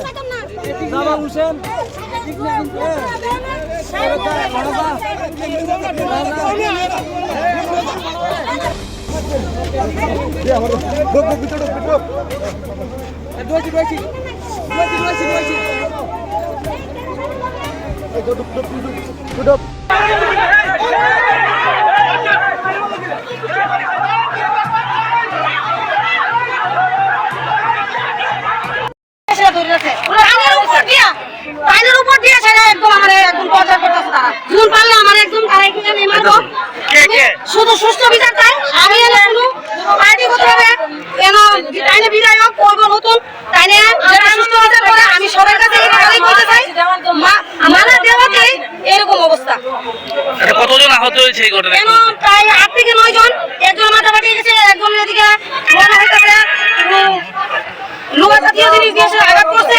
যাইতাম না উপর দিয়া আমার একদম শুধু সুস্থ বিচার কতজন আহত হয়েছে এই ঘটনায়। কেন? প্রায় আট থেকে নয় জন একজন মাথা ফাটিয়ে গেছে, একজন এদিকে মারা হয়েছে লোহা জাতীয় জিনিস দিয়েছে আঘাত করছে।